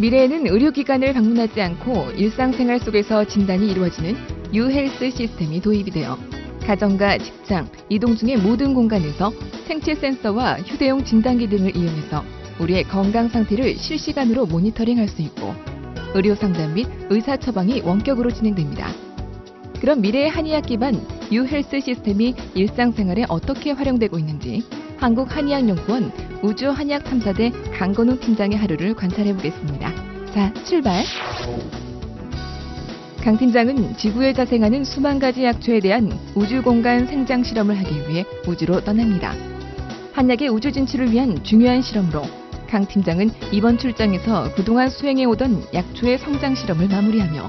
미래에는 의료기관을 방문하지 않고 일상생활 속에서 진단이 이루어지는 유헬스 시스템이 도입이 되어 가정과 직장, 이동 중의 모든 공간에서 생체 센서와 휴대용 진단기 등을 이용해서 우리의 건강 상태를 실시간으로 모니터링할 수 있고 의료 상담 및 의사 처방이 원격으로 진행됩니다. 그럼 미래의 한의학 기반 유헬스 시스템이 일상생활에 어떻게 활용되고 있는지 한국한의학연구원 우주한의학탐사대 강건우 팀장의 하루를 관찰해 보겠습니다. 자, 출발! 강 팀장은 지구에 자생하는 수만 가지 약초에 대한 우주 공간 생장 실험을 하기 위해 우주로 떠납니다. 한약의 우주 진출을 위한 중요한 실험으로 강 팀장은 이번 출장에서 그동안 수행해 오던 약초의 성장 실험을 마무리하며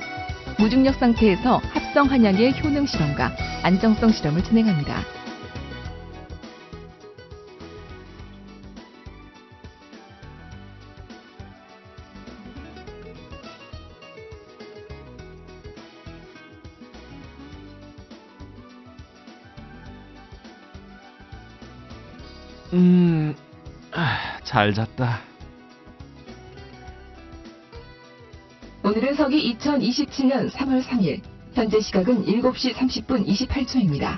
무중력 상태에서 합성 한약의 효능 실험과 안정성 실험을 진행합니다. 음, 아, 잘 잤다. 오늘은 서기 2027년 3월 3일, 현재 시각은 7시 30분 28초입니다.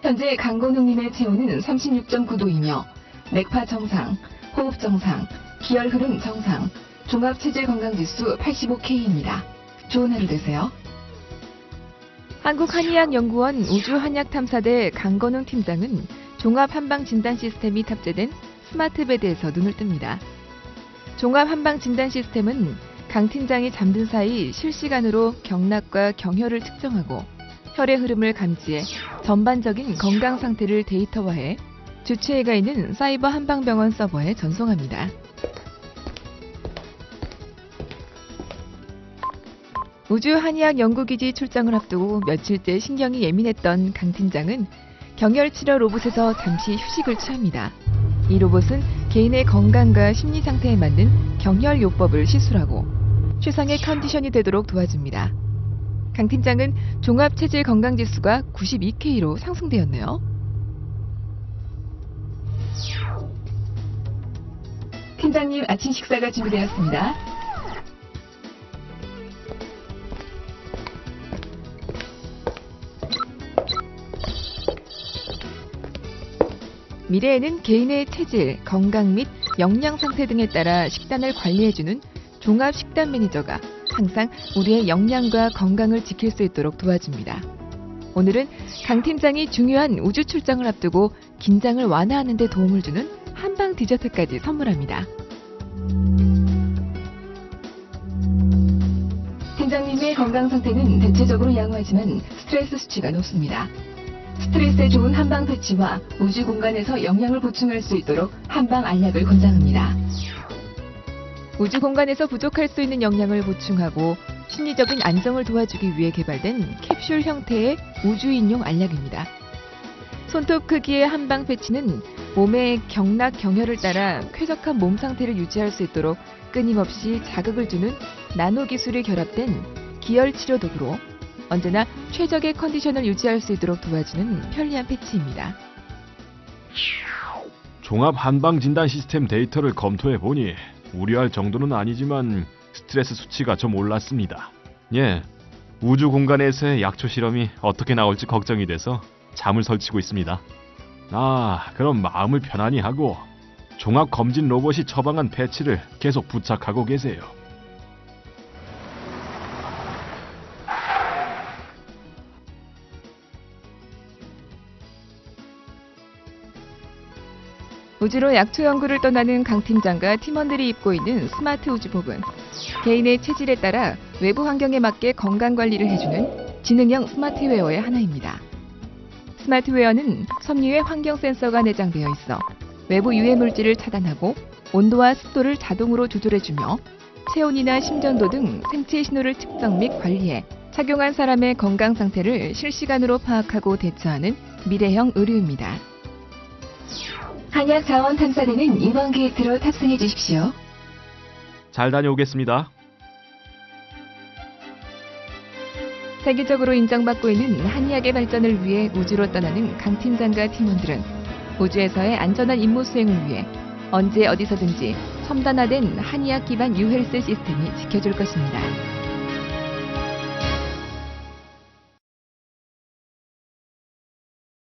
현재 강건웅님의 체온은 36.9도이며, 맥파 정상, 호흡 정상, 기혈 흐름 정상, 종합 체질 건강지수 85K입니다. 좋은 하루 되세요. 한국한의학연구원 우주한약탐사대 강건웅 팀장은 종합 한방 진단 시스템이 탑재된 스마트 베드에서 눈을 뜹니다. 종합 한방 진단 시스템은 강 팀장이 잠든 사이 실시간으로 경락과 경혈을 측정하고 혈의 흐름을 감지해 전반적인 건강 상태를 데이터화해 주체가 있는 사이버 한방병원 서버에 전송합니다. 우주 한의학 연구기지 출장을 앞두고 며칠째 신경이 예민했던 강 팀장은 경혈 치료 로봇에서 잠시 휴식을 취합니다. 이 로봇은 개인의 건강과 심리 상태에 맞는 경혈 요법을 시술하고 최상의 컨디션이 되도록 도와줍니다. 강 팀장은 종합 체질 건강 지수가 92K로 상승되었네요. 팀장님 아침 식사가 준비되었습니다. 미래에는 개인의 체질, 건강 및 영양 상태 등에 따라 식단을 관리해주는 종합 식단 매니저가 항상 우리의 영양과 건강을 지킬 수 있도록 도와줍니다. 오늘은 강 팀장이 중요한 우주 출장을 앞두고 긴장을 완화하는 데 도움을 주는 한방 디저트까지 선물합니다. 팀장님의 건강 상태는 대체적으로 양호하지만 스트레스 수치가 높습니다. 스트레스에 좋은 한방 패치와 우주 공간에서 영양을 보충할 수 있도록 한방 알약을 권장합니다. 우주 공간에서 부족할 수 있는 영양을 보충하고 심리적인 안정을 도와주기 위해 개발된 캡슐 형태의 우주인용 알약입니다. 손톱 크기의 한방 패치는 몸의 경락 경혈을 따라 쾌적한 몸 상태를 유지할 수 있도록 끊임없이 자극을 주는 나노 기술이 결합된 기혈 치료 도구로 언제나 최적의 컨디션을 유지할 수 있도록 도와주는 편리한 패치입니다. 종합 한방 진단 시스템 데이터를 검토해 보니 우려할 정도는 아니지만 스트레스 수치가 좀 올랐습니다. 예, 우주 공간에서의 약초 실험이 어떻게 나올지 걱정이 돼서 잠을 설치고 있습니다. 아, 그럼 마음을 편안히 하고 종합 검진 로봇이 처방한 패치를 계속 부착하고 계세요. 우주로 약초 연구를 떠나는 강 팀장과 팀원들이 입고 있는 스마트 우주복은 개인의 체질에 따라 외부 환경에 맞게 건강 관리를 해주는 지능형 스마트웨어의 하나입니다. 스마트웨어는 섬유에 환경 센서가 내장되어 있어 외부 유해 물질을 차단하고 온도와 습도를 자동으로 조절해주며 체온이나 심전도 등 생체 신호를 측정 및 관리해 착용한 사람의 건강 상태를 실시간으로 파악하고 대처하는 미래형 의료입니다. 한약 자원 탐사대는 이번 게이트로 탑승해 주십시오. 잘 다녀오겠습니다. 세계적으로 인정받고 있는 한의학의 발전을 위해 우주로 떠나는 강 팀장과 팀원들은 우주에서의 안전한 임무 수행을 위해 언제 어디서든지 첨단화된 한의학 기반 유헬스 시스템이 지켜줄 것입니다.